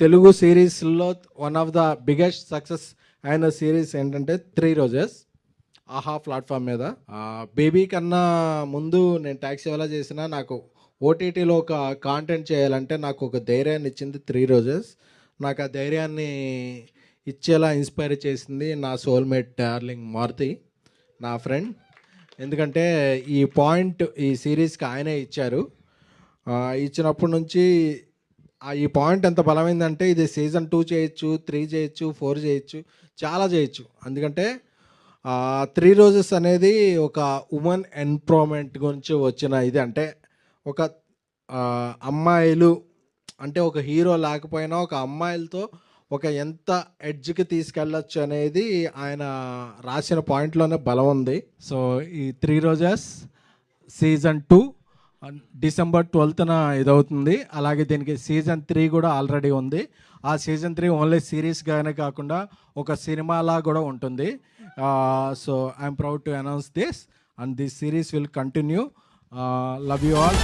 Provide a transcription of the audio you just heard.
తెలుగు సిరీస్లో one of the biggest success అయిన series ఏంటంటే త్రీ రోజెస్ ఆహా ప్లాట్ఫామ్ మీద. బేబీ కన్నా ముందు నేను ట్యాక్సీ వల్ల చేసిన నాకు ఓటీటీలో ఒక కాంటెంట్ చేయాలంటే నాకు ఒక ధైర్యాన్ని ఇచ్చింది త్రీ రోజెస్ నాకు ఆ ధైర్యాన్ని ఇచ్చేలా ఇన్స్పైర్ చేసింది నా సోల్మేట్ డార్లింగ్ మారుతి నా ఫ్రెండ్ ఎందుకంటే ఈ పాయింట్ ఈ సిరీస్కి ఆయనే ఇచ్చారు. ఇచ్చినప్పటి నుంచి ఈ పాయింట్ ఎంత బలమైందంటే ఇది సీజన్ టూ చేయొచ్చు త్రీ చేయొచ్చు ఫోర్ చేయొచ్చు చాలా చేయొచ్చు. ఎందుకంటే త్రీ రోజెస్ అనేది ఒక ఉమెన్ ఎంప్రూవ్మెంట్ గురించి వచ్చిన ఇది. అంటే ఒక అమ్మాయిలు అంటే ఒక హీరో లేకపోయినా ఒక అమ్మాయిలతో ఒక ఎంత ఎడ్జ్కి తీసుకెళ్ళొచ్చు అనేది ఆయన రాసిన పాయింట్లోనే బలం ఉంది. సో ఈ three roses season two December ట్వెల్త్న ఇదవుతుంది. అలాగే దీనికి సీజన్ త్రీ కూడా ఆల్రెడీ ఉంది. ఆ సీజన్ త్రీ ఓన్లీ సిరీస్గానే కాకుండా ఒక సినిమాలా కూడా ఉంటుంది. So I'm proud to announce this and this series will continue. Love you all.